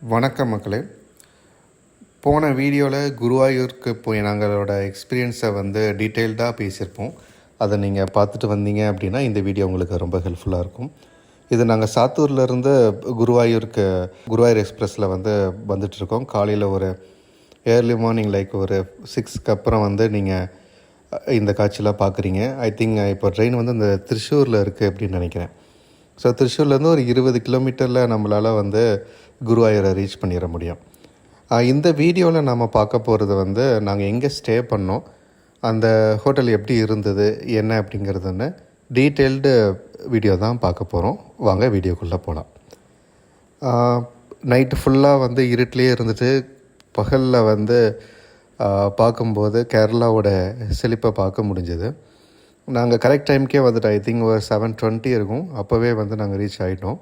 வணக்கம் மக்களே. போன வீடியோவில் குருவாயூருக்கு போய் நாங்களோட எக்ஸ்பீரியன்ஸை வந்து டீட்டெயில்டாக பேசியிருப்போம். அதை நீங்கள் பார்த்துட்டு வந்தீங்க அப்படின்னா இந்த வீடியோ உங்களுக்கு ரொம்ப ஹெல்ப்ஃபுல்லாக இருக்கும். இது நாங்கள் சாத்தூர்லேருந்து குருவாயூருக்கு குருவாயூர் எக்ஸ்ப்ரெஸில் வந்து வந்துட்டுருக்கோம் காலையில் ஒரு ஏர்லி மார்னிங் லைக் ஒரு சிக்ஸ்க்கு அப்புறம் வந்து நீங்கள் இந்த காட்சியெலாம் பார்க்குறீங்க. ஐ திங்க் இப்போ ட்ரெயின் வந்து இந்த திருச்சூரில் இருக்குது அப்படின்னு நினைக்கிறேன். ஸோ திருச்சூர்லேருந்து ஒரு இருபது கிலோமீட்டரில் நம்மளால் வந்து குருவாயூரை ரீச் பண்ணிட முடியும். இந்த வீடியோவில் நாம் பார்க்க போகிறது வந்து நாங்கள் எங்கே ஸ்டே பண்ணோம் அந்த ஹோட்டல் எப்படி இருந்தது என்ன அப்படிங்கிறதுன்னு டீட்டெயில்டு வீடியோ தான் பார்க்க போகிறோம் வாங்க வீடியோக்குள்ளே போகலாம் நைட்டு ஃபுல்லாக வந்து இருட்டிலே இருந்துட்டு பகலில் வந்து பார்க்கும்போது கேரளாவோட செழிப்பை பார்க்க முடிஞ்சது. நாங்கள் கரெக்ட் டைம்க்கே வந்துட்டு ஐ திங்க் ஒரு செவன் டுவெண்ட்டி இருக்கும். அப்போவே வந்து நாங்கள் ரீச் ஆகிட்டோம்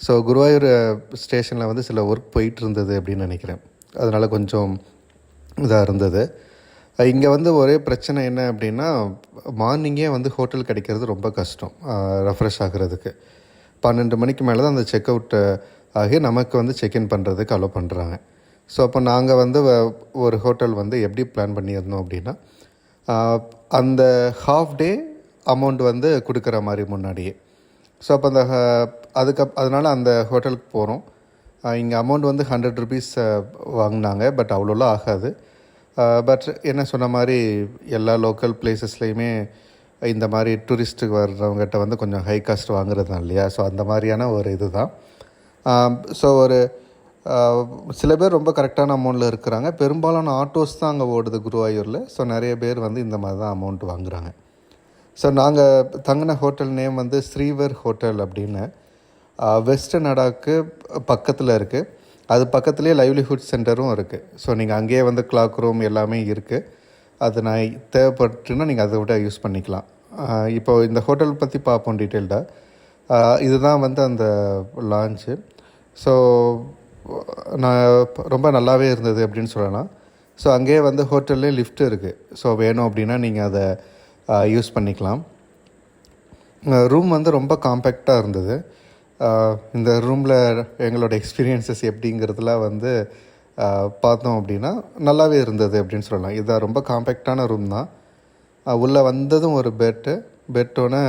ஸோ குருவாயூர் ஸ்டேஷனில் வந்து சில ஒர்க் போயிட்டு இருந்தது அப்படின்னு நினைக்கிறேன். அதனால் கொஞ்சம் இதாக இருந்தது. இங்கே வந்து ஒரே பிரச்சனை என்ன அப்படின்னா மார்னிங்கே வந்து ஹோட்டல் கிடைக்கிறது ரொம்ப கஷ்டம். ரெஃப்ரெஷ் ஆகுறதுக்கு. பன்னெண்டு மணிக்கு மேலே தான் அந்த செக் அவுட் ஆகி நமக்கு வந்து செக்இன் பண்ணுறதுக்கு அலோவ் பண்ணுறாங்க ஸோ அப்போ நாங்கள் வந்து வ- ஒரு ஹோட்டல் வந்து எப்படி பிளான் பண்ணியிருந்தோம் அப்படின்னா அந்த ஹாஃப் டே அமௌண்ட் வந்து கொடுக்குற மாதிரி முன்னாடியே. ஸோ அப்போ அந்த அதுக்கு அதனால் அந்த ஹோட்டலுக்கு போகிறோம் இங்கே அமௌண்ட் வந்து ஹண்ட்ரட் ருபீஸ் வாங்கினாங்க பட் அவ்வளோலாம் ஆகாது. பட் என்ன சொன்ன மாதிரி எல்லா லோக்கல் பிளேசஸ்லேயுமே இந்த மாதிரி டூரிஸ்ட்டுக்கு வர்றவங்ககிட்ட வந்து கொஞ்சம் ஹை காஸ்ட் வாங்குறது தான் இல்லையா? ஸோ அந்த மாதிரியான ஒரு இது தான் ஸோ ஒரு சில பேர் ரொம்ப கரெக்டான அமௌண்ட்டில் இருக்கிறாங்க. பெரும்பாலான ஆட்டோஸ் தான் அங்கே ஓடுது குருவாயூரில். ஸோ நிறைய பேர் வந்து இந்த மாதிரி தான் அமௌண்ட் வாங்குறாங்க. ஸோ நாங்கள் தங்கின ஹோட்டல் நேம் வந்து ஸ்ரீவர் ஹோட்டல் அப்படின்னு வெஸ்ட் நடாக்கு பக்கத்தில் இருக்குது அது பக்கத்துலேயே லைவ்லிஹுட் சென்டரும் இருக்குது ஸோ நீங்கள் அங்கேயே வந்து கிளாக் ரூம் எல்லாமே இருக்குது அது நான் தேவைப்பட்டுன்னா நீங்கள் அதை விட யூஸ் பண்ணிக்கலாம். இப்போ இந்த ஹோட்டல் பற்றி பார்ப்போம் டீட்டெயில்டாக இதுதான் வந்து அந்த லான்ச்சு ஸோ நான் ரொம்ப நல்லாவே இருந்தது அப்படின்னு சொல்லலாம். ஸோ அங்கேயே வந்து ஹோட்டல்லே லிஃப்ட் இருக்குது ஸோ வேணும் அப்படின்னா நீங்கள் அதை யூஸ் பண்ணிக்கலாம். ரூம் வந்து ரொம்ப காம்பேக்டாக இருந்தது. இந்த ரூமில் எங்களோட எக்ஸ்பீரியன்சஸ் எப்படிங்கிறதுலாம் வந்து பார்த்தோம் அப்படின்னா நல்லாவே இருந்தது அப்படின்னு சொல்லலாம். இதான் ரொம்ப காம்பேக்டான ரூம் தான். உள்ளே வந்ததும் ஒரு பெட்டு பெட்டோன்னு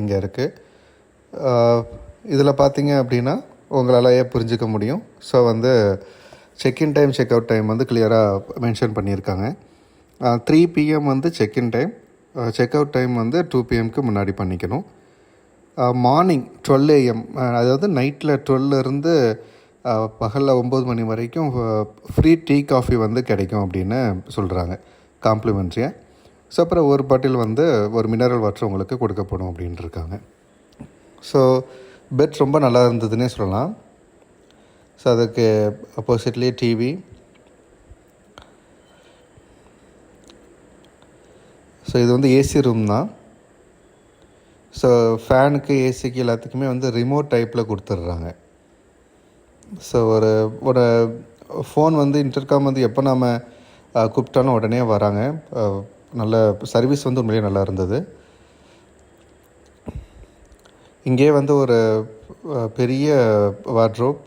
இங்கே இருக்குது இதில் பார்த்தீங்க அப்படின்னா உங்களாலேயே புரிஞ்சுக்க முடியும். ஸோ வந்து check in time check out time வந்து கிளியராக மென்ஷன் பண்ணியிருக்காங்க. த்ரீ பிஎம் வந்து check in time check out time வந்து டூ பிஎம்க்கு முன்னாடி பண்ணிக்கணும். மார்னிங் டுவெல் ஏஎம் அதாவது நைட்டில் இருந்து பகலில் ஒம்பது மணி வரைக்கும் ஃப்ரீ டீ காஃபி வந்து கிடைக்கும் அப்படின்னு சொல்கிறாங்க காம்ப்ளிமெண்ட்ரியாக ஸோ அப்புறம் ஒரு பாட்டில் வந்து ஒரு மினரல் வாட்டர் உங்களுக்கு கொடுக்கப்படும் அப்படின்ட்டு இருக்காங்க. ஸோ பெட் ரொம்ப நல்லா இருந்ததுன்னே சொல்லலாம். ஸோ அதுக்கு அப்போசிட்லேயே டிவி ஸோ இது வந்து ஏசி ரூம் தான். ஸோ ஃபேனுக்கு ஏசிக்கு எல்லாத்துக்குமே வந்து ரிமோட் டைப்பில் கொடுத்துட்றாங்க. ஸோ ஒரு ஒரு ஃபோன் வந்து இன்டர்காம் வந்து எப்போ நாம் கூப்பிட்டாலும் உடனே வராங்க. நல்ல சர்வீஸ் வந்து உண்மையிலேயே நல்லா இருந்தது. இங்கே வந்து ஒரு பெரிய வார்ட்ரோப்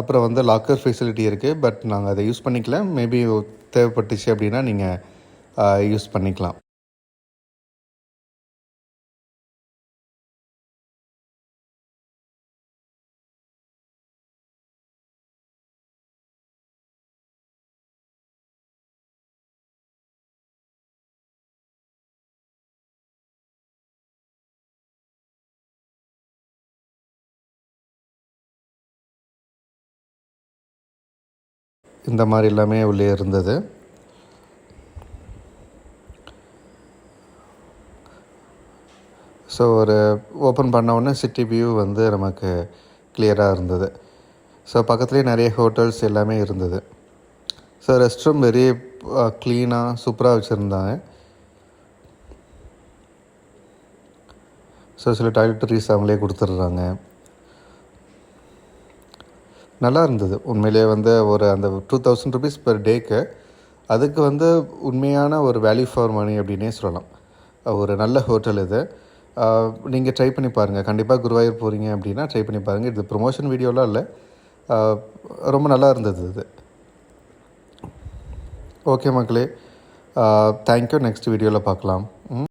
அப்புறம் வந்து லாக்கர் ஃபெசிலிட்டி இருக்குது பட் நாங்கள் அதை யூஸ் பண்ணிக்கல. மேபி தேவைப்பட்டுச்சு அப்படின்னா நீங்கள் யூஸ் பண்ணிக்கலாம். இந்த மாதிரி எல்லாமே உள்ளே இருந்தது. ஸோ ஒரு ஓப்பன் பண்ண உடனே சிட்டி வியூ வந்து நமக்கு கிளியராக இருந்தது. ஸோ பக்கத்துலேயே நிறைய ஹோட்டல்ஸ் எல்லாமே இருந்தது. ஸோ ரெஸ்ட் ரூம் வெரி க்ளீனாக சூப்பராக வச்சுருந்தாங்க. ஸோ சில டாய்லெட்டரிஸ் அவங்களே கொடுத்துட்றாங்க. நல்லா இருந்தது உண்மையிலேயே வந்து ஒரு அந்த டூ தௌசண்ட் ருபீஸ் பெர் டேக்கு அதுக்கு வந்து உண்மையான ஒரு வேல்யூ ஃபார் மணி அப்படின்னே சொல்லலாம். ஒரு நல்ல ஹோட்டல் இது. நீங்கள் ட்ரை பண்ணி பாருங்கள் கண்டிப்பாக குருவாயூர் போகிறீங்க அப்படின்னா ட்ரை பண்ணி பாருங்கள் இது ப்ரொமோஷன் வீடியோலாம் இல்லை. ரொம்ப நல்லா இருந்தது இது. ஓகே மக்களே. தேங்க்யூ நெக்ஸ்ட் வீடியோவில் பார்க்கலாம்